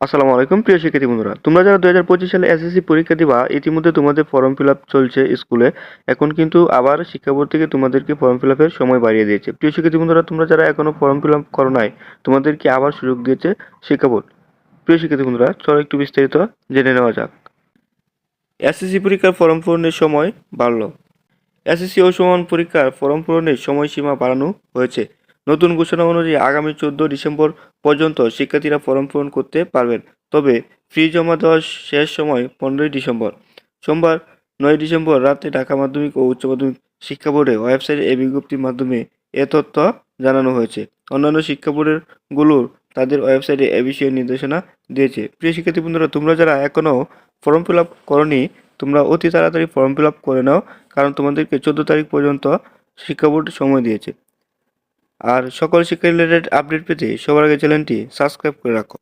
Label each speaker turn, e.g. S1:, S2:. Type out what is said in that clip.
S1: আসসালামু আলাইকুম, প্রিয় শিক্ষার্থী বন্ধুরা। তোমরা যারা দু হাজার পঁচিশ সালে এসএসসি পরীক্ষা দিবা, ইতিমধ্যে তোমাদের ফর্ম ফিল চলছে স্কুলে। এখন কিন্তু আবার শিক্ষা বোর্ড থেকে তোমাদেরকে ফর্ম ফিল সময় বাড়িয়ে দিয়েছে। প্রিয় শিক্ষার্থী বন্ধুরা, তোমরা যারা এখনও ফর্ম ফিল আপ করো নাই, তোমাদেরকে আবার সুযোগ দিয়েছে শিক্ষা বোর্ড। প্রিয় শিক্ষার্থী বন্ধুরা, চলো একটু বিস্তারিত জেনে নেওয়া যাক। এসএসসি পরীক্ষার ফর্ম পূরণের সময় বাড়ল। এসএসসি ও পরীক্ষার ফর্ম পূরণের সময়সীমা বাড়ানো হয়েছে। নতুন ঘোষণা অনুযায়ী আগামী চোদ্দ ডিসেম্বর পর্যন্ত শিক্ষার্থীরা ফর্ম পূরণ করতে পারবেন। তবে ফি জমা দেওয়ার শেষ সময় পনেরোই ডিসেম্বর। সোমবার নয় ডিসেম্বর রাতে ঢাকা মাধ্যমিক ও উচ্চ মাধ্যমিক শিক্ষা বোর্ডের ওয়েবসাইটে এই বিজ্ঞপ্তির মাধ্যমে এ তথ্য জানানো হয়েছে। অন্যান্য শিক্ষা বোর্ডেরগুলোর তাদের ওয়েবসাইটে এ বিষয়ে নির্দেশনা দিয়েছে। প্রিয় শিক্ষার্থী বন্ধুরা, তোমরা যারা এখনও ফর্ম ফিল আপ করনি, তোমরা অতি তাড়াতাড়ি ফর্ম ফিল আপ করে নাও, কারণ তোমাদেরকে চোদ্দ তারিখ পর্যন্ত শিক্ষা বোর্ড সময় দিয়েছে। আর সকল শিক্ষা রিলেটেড আপডেট পেতে সবার আগে চ্যানেলটি সাবস্ক্রাইব করে রাখো।